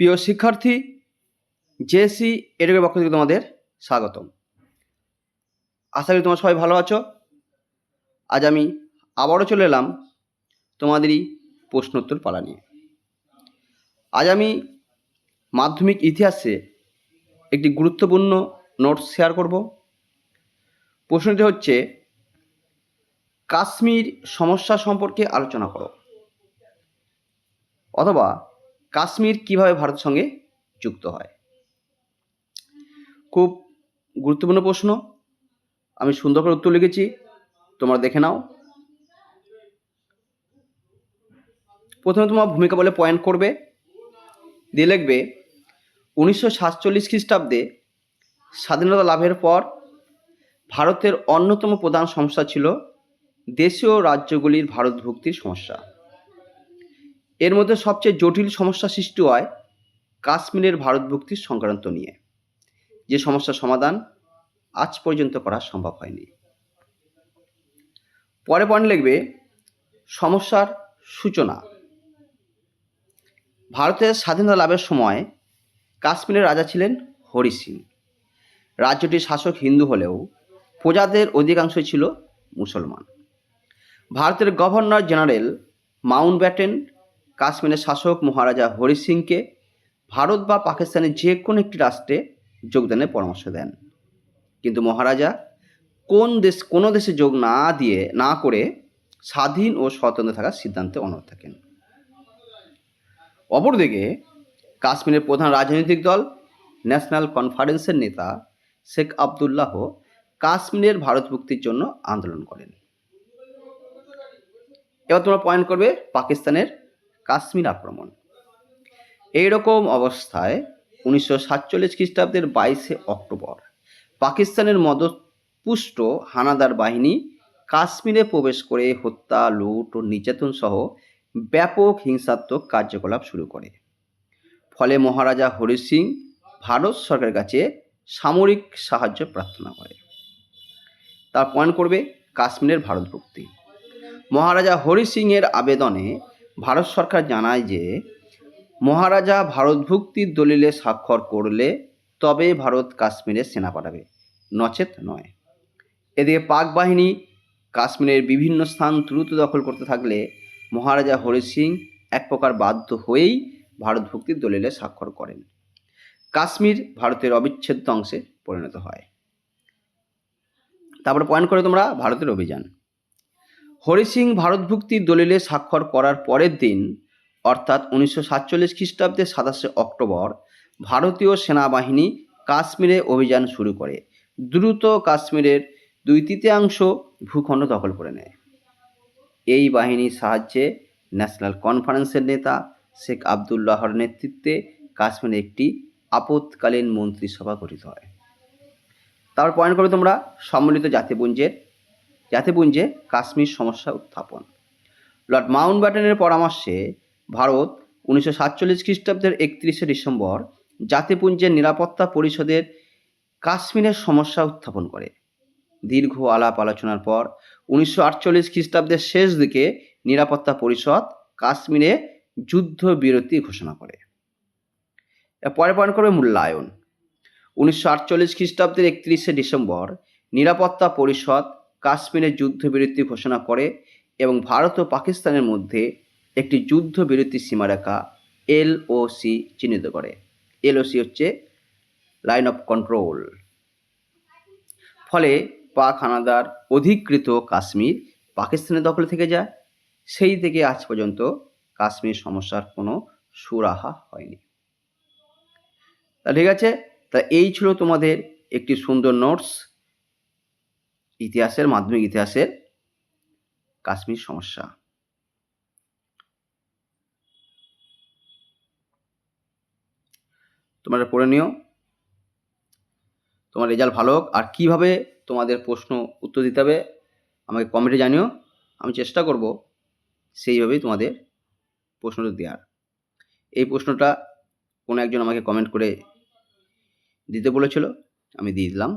প্রিয় শিক্ষার্থী, জেসি এডুকের পক্ষ থেকে তোমাদের স্বাগতম। আশা করি তোমরা সবাই ভালো আছো। আজ আমি আবারও চলে এলাম তোমাদেরই প্রশ্নোত্তর পালা নিয়ে। আজ আমি মাধ্যমিক ইতিহাসে একটি গুরুত্বপূর্ণ নোটস শেয়ার করব। প্রশ্নটি হচ্ছে, কাশ্মীর সমস্যা সম্পর্কে আলোচনা করো। অথবা কাশ্মীর কীভাবে ভারতের সঙ্গে যুক্ত হয়? খুব গুরুত্বপূর্ণ প্রশ্ন। আমি সুন্দর করে উত্তর লিখেছি। তোমরা দেখে নাও। প্রথমে তোমার ভূমিকা বলে পয়েন্ট করবে। দিয়ে লিখবে, উনিশশো সাতচল্লিশ খ্রিস্টাব্দে স্বাধীনতা লাভের পর ভারতের অন্যতম প্রধান সমস্যা ছিল দেশীয় রাজ্যগুলির ভারতভুক্তির সমস্যা। এর মধ্যে সবচেয়ে জটিল সমস্যা সৃষ্টি হয় কাশ্মীরের ভারতভুক্তির সংক্রান্ত নিয়ে। যে সমস্যার সমাধান আজ পর্যন্ত করা সম্ভব হয়নি। পরে পয়েন্ট লিখবে, সমস্যার সূচনা। ভারতের স্বাধীনতা লাভের সময় কাশ্মীরের রাজা ছিলেন হরি সিং। রাজ্যটির শাসক হিন্দু হলেও প্রজাদের অধিকাংশই ছিল মুসলমান। ভারতের গভর্নর জেনারেল মাউন্ট ব্যাটেন কাশ্মীরের শাসক মহারাজা হরি সিংকে ভারত বা পাকিস্তানের যে কোনো একটি রাষ্ট্রে যোগদানের পরামর্শ দেন। কিন্তু মহারাজা কোন দেশ, কোনো দেশে যোগ না দিয়ে, না করে স্বাধীন ও স্বতন্ত্র থাকার সিদ্ধান্তে অনড় থাকেন। অপরদিকে কাশ্মীরের প্রধান রাজনৈতিক দল, ন্যাশনাল কনফারেন্সের নেতা শেখ আবদুল্লাহ কাশ্মীরের ভারতভুক্তির জন্য আন্দোলন করেন। এবার তোমরা পয়েন্ট করবে পাকিস্তানের কাশ্মীর আক্রমণ। এই রকম অবস্থায় উনিশশো সাতচল্লিশ খ্রিস্টাব্দের বাইশে অক্টোবর পাকিস্তানের মদপুষ্ট হানাদার বাহিনী কাশ্মীরে প্রবেশ করে হত্যা, লুট ও নির্যাতন সহ ব্যাপক হিংসাত্মক কার্যকলাপ শুরু করে। ফলে মহারাজা হরি সিং ভারত সরকারের কাছে সামরিক সাহায্য প্রার্থনা করে। তার পয়েন্ট করবে কাশ্মীরের ভারতভুক্তি। মহারাজা হরি সিংয়ের আবেদনে ভারত সরকার জানায় যে, মহারাজা ভারতভুক্তির দলিলে স্বাক্ষর করলে তবে ভারত কাশ্মীরে সেনা পাঠাবে। নচেত নয়। এদিকে পাক বাহিনী কাশ্মীরের বিভিন্ন স্থান দ্রুত দখল করতে থাকলে মহারাজা হরি সিং এক প্রকার বাধ্য হয়েই ভারতভুক্তির দলিলে স্বাক্ষর করেন। কাশ্মীর ভারতের অবিচ্ছেদ্য অংশে পরিণত হয়। তারপরে পয়েন্ট করে তোমরা, ভারতের অভিযান। হরি সিং ভারতভুক্তির দলিলে স্বাক্ষর করার পরের দিন, অর্থাৎ উনিশশো সাতচল্লিশ খ্রিস্টাব্দে সাতাশে অক্টোবর, ভারতীয় সেনাবাহিনী কাশ্মীরে অভিযান শুরু করে। দ্রুত কাশ্মীরের দুই তৃতীয়াংশ ভূখণ্ড দখল করে নেয়। এই বাহিনীর সাহায্যে ন্যাশনাল কনফারেন্সের নেতা শেখ আবদুল্লাহর নেতৃত্বে কাশ্মীরে একটি আপৎকালীন মন্ত্রিসভা গঠিত হয়। তারপর পয়েন্ট করবে তোমরা সম্মিলিত জাতিপুঞ্জের জাতিপুঞ্জে কাশ্মীর সমস্যা উত্থাপন। লর্ড মাউন্ট ব্যাটেনের পরামর্শে ভারত উনিশশো সাতচল্লিশ খ্রিস্টাব্দের একত্রিশে ডিসেম্বর জাতিপুঞ্জের নিরাপত্তা পরিষদের কাশ্মীরের সমস্যা উত্থাপন করে। দীর্ঘ আলাপ আলোচনার পর উনিশশো আটচল্লিশ খ্রিস্টাব্দের শেষ দিকে নিরাপত্তা পরিষদ কাশ্মীরে যুদ্ধ বিরতি ঘোষণা করে। পরে পয়েন্ট করবে মূল্যায়ন। উনিশশো আটচল্লিশ খ্রিস্টাব্দের একত্রিশে ডিসেম্বর নিরাপত্তা পরিষদ কাশ্মীরে যুদ্ধবিরতি ঘোষণা করে এবং ভারত ও পাকিস্তানের মধ্যে একটি যুদ্ধবিরতি সীমারেখা এলওসি চিহ্নিত করে। এলওসি হচ্ছে লাইন অফ কন্ট্রোল। ফলে পাক হানাদার অধিকৃত কাশ্মীর পাকিস্তানের দখলে থেকে যায়। সেই থেকে আজ পর্যন্ত কাশ্মীর সমস্যার কোনো সুরাহা হয়নি। তা ঠিক আছে? তা এই ছিল তোমাদের একটি সুন্দর নোটস ইতিহাসের মাধ্যমিক ইতিহাসের কাশ্মীর সমস্যা। তোমরা পড়ে নিও। তোমার রেজাল্ট ভালো হোক। আর কীভাবে তোমাদের প্রশ্ন উত্তর দিতে হবে আমাকে কমেন্টে জানিও। আমি চেষ্টা করব সেইভাবেই তোমাদের প্রশ্নটা দেওয়ার এই প্রশ্নটা কোনো একজন আমাকে কমেন্ট করে দিতে বলেছিল, আমি দিয়ে দিলাম।